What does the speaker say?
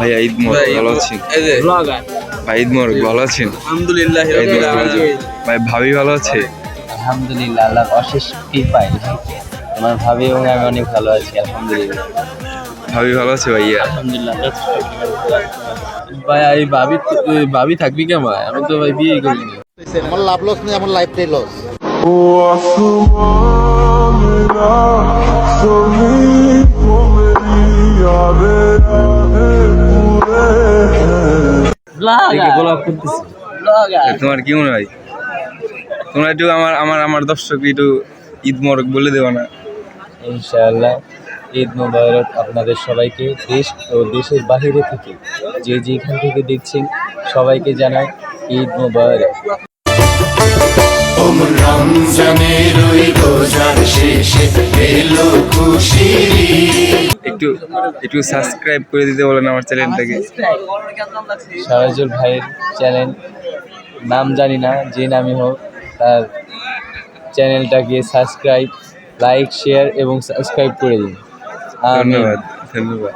ভাইয়া ঈদ মোবারক ভালো আছেন? ভাই ঈদ মোবারক ভালো আছেন? আলহামদুলিল্লাহ? ভাই ভাবি ভালো আছে? আলহামদুলিল্লাহ আল্লাহ অশেষ কৃপায়। আমার ভাবি এবং আমি অনেক ভালো আছি আলহামদুলিল্লাহ। ভাবি ভালো আছে ভাইয়া? আলহামদুলিল্লাহ ভাই এই ভাবি ভাবি থাকবি কে ভাই? আমি তো ভাই বিয়ে করিনি। আমার লাভ লস নেই আমার লাইফটাই লস তোমার কি মনে হয়? তোমরা একটু আমার আমার আমার দর্শক একটু ঈদ মোবারক বলে দেবো না? ইনশাআল্লাহ ঈদ মোবারক আপনাদের সবাইকে দেশ ও দেশের বাইরে থেকে। যে যেখান থেকে দেখছেন সবাইকে জানাই ঈদ মোবারক। রমজানের ওই রোজার শেষে এলো খুশির একটু একটু সাবস্ক্রাইব করে দিতে বলেন আমার চ্যানেলটাকে। সারাজুল ভাইয়ের চ্যানেল নাম জানি না যে নামই হোক তার চ্যানেলটাকে সাবস্ক্রাইব লাইক শেয়ার এবং সাবস্ক্রাইব করে দিন। ধন্যবাদ ধন্যবাদ।